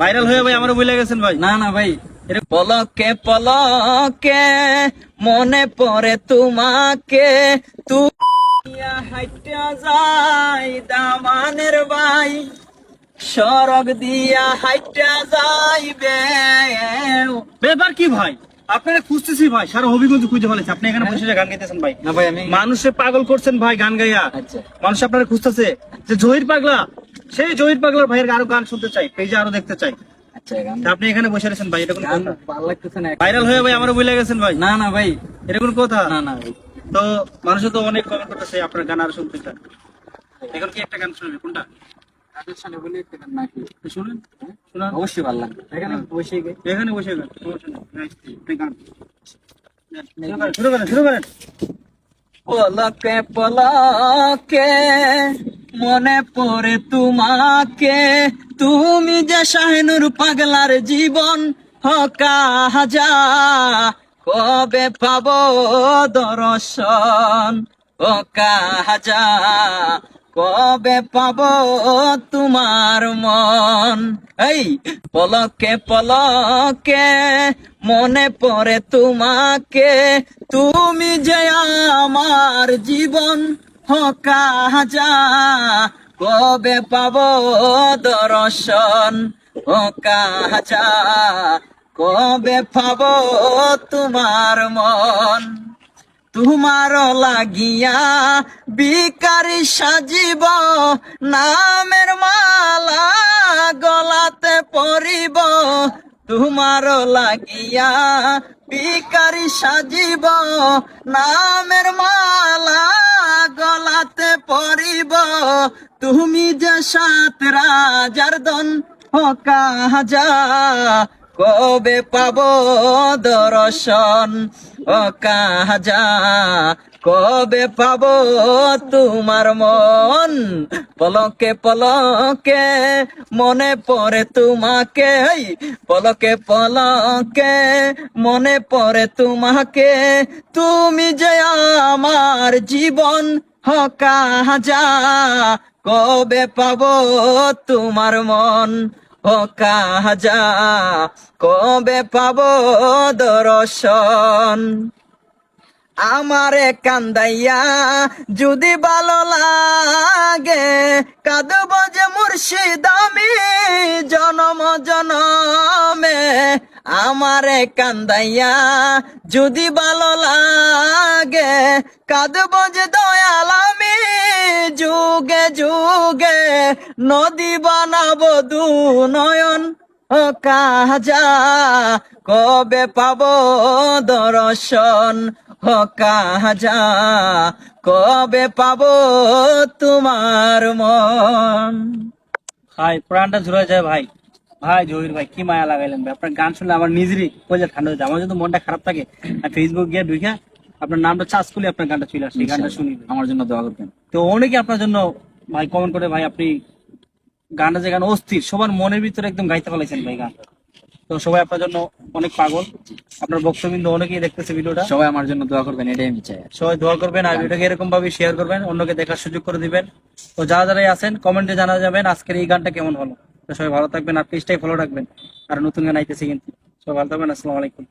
Viral হয়ে ভাই আমারও ভুলে গেছেন ভাই। না না ভাই। পলকে পলকে মনে পড়ে তোমাকে। হাইটা যাই দামানের ভাই। সড়ক দিয়া হাইটা যাইবে ব্যাপার কি ভাই? আপনারা খুঁজতেছি ভাই সারা হবিগঞ্জ খুঁজে ফেলেছে। আপনি এখানে বসে গান গাইতেছেন ভাই। না ভাই আমি মানুষে পাগল করছেন ভাই গান গাইয়া। আচ্ছা। মানুষ আপনারা খুঁজতেছে। যে জহির পাগলা সেই জহির পাগলার ভাইয়ের আরও গান শুনতে চাই পেজে আরও দেখতে চাই। আচ্ছা আপনি এখানে বসে রয়েছেন ভাই এটা কোন ভালো লাগতেছে না ভাইরাল হয়ে ভাই আমারও ভুলে গেছেন ভাই। না না ভাই। এটা কোন কথা? না না ভাই। তো মানুষে তো অনেক কমেন্ট করতেছে আপনার গান আরও শুনতে চায় এখন কি একটা গান শুনবে? কোনটা? অবশ্যই ভালো লাগবে। এখানে বসে এখানে বসে গান। শুরু করেন শুরু করেন। পলকে পলকে মনে পড়ে তোমাকে। তুমি যে শাহিনুর পাগলার জীবন, হকা হাজা কবে পাব দর্শন? হাজা কবে পাব তোমার মন? এই, পলকে পলকে মনে পড়ে তোমাকে। তুমি যে আমার জীবন কবে পাব দর্শন? ও কাজা কবে পাব তোমার মন? তোমার লাগিয়া বিকারি সাজিব নামের তোমার লাগিয়া বিকারি সাজিব, নামের মালা গলাতে পরিব। তুমি যে সাত রাজার দন হকা যা কবে পাব দর্শন? ও কাজা কবে পাব তোমার মন? পলকে পলকে মনে পড়ে তোমাকে পলকে পলকে মনে পড়ে তোমাকে। তুমি যে আমার জীবন হকা যা কবে পাব তোমার মন? ও কাজা, কবে পাব দর্শন? আমারে কান্দাইয়া যদি ভালো লাগে, কাঁদব যে মুর্শিদ আমি, জনম জনমে। আমারে কান্দাইয়া যদি ভালো লাগে, কাঁদব যে নদী বানাবো দু নয়ন ও কাজা কবে পাব দর্শন? ও কাজা কবে পাব তোমার মন? ভাই প্রাণটা ঝুরে যায় ভাই। ভাই জহির ভাই কি মায়া লাগাইলেন ভাই। আপনার গান শুনলে আমার নিজেরই কয়ে ঠান্ডা হয়ে যায়। আমার যদি মনটা খারাপ থাকে আর ফেসবুক গিয়ে ঢুকে আপনার নামটা চার্জ করলে আপনার গানটা চলে আসে গানটা শুনি। আমার জন্য দোয়া করবেন। তো অনেকে আপনার জন্য ভাই কমেন্ট করে ভাই আপনি গানটা যে গান অস্থির সবার মনের ভিতরে একদম গাইতে ফেলাইছেন ভাই গান। তো সবাই আপনার জন্য অনেক পাগল। আপনার বক্তবিন্দ অনেকেই দেখতেছে ভিডিওটা। সবাই আমার জন্য দোয়া করবেন এটাই আমি চাই। সবাই দোয়া করবেন আর ভিডিওকে এরকম ভাবে শেয়ার করবেন অন্যকে দেখার সুযোগ করে দিবেন। তো যারা যারাই আছেন কমেন্টে জানা যাবেন আজকের এই গানটা কেমন হলো। তো সবাই ভালো থাকবেন আর পেজটাই ফলো রাখবেন। আর নতুন গান আইতেছে কিন্তু। সবাই ভালো থাকবেন আসসালামু আলাইকুম।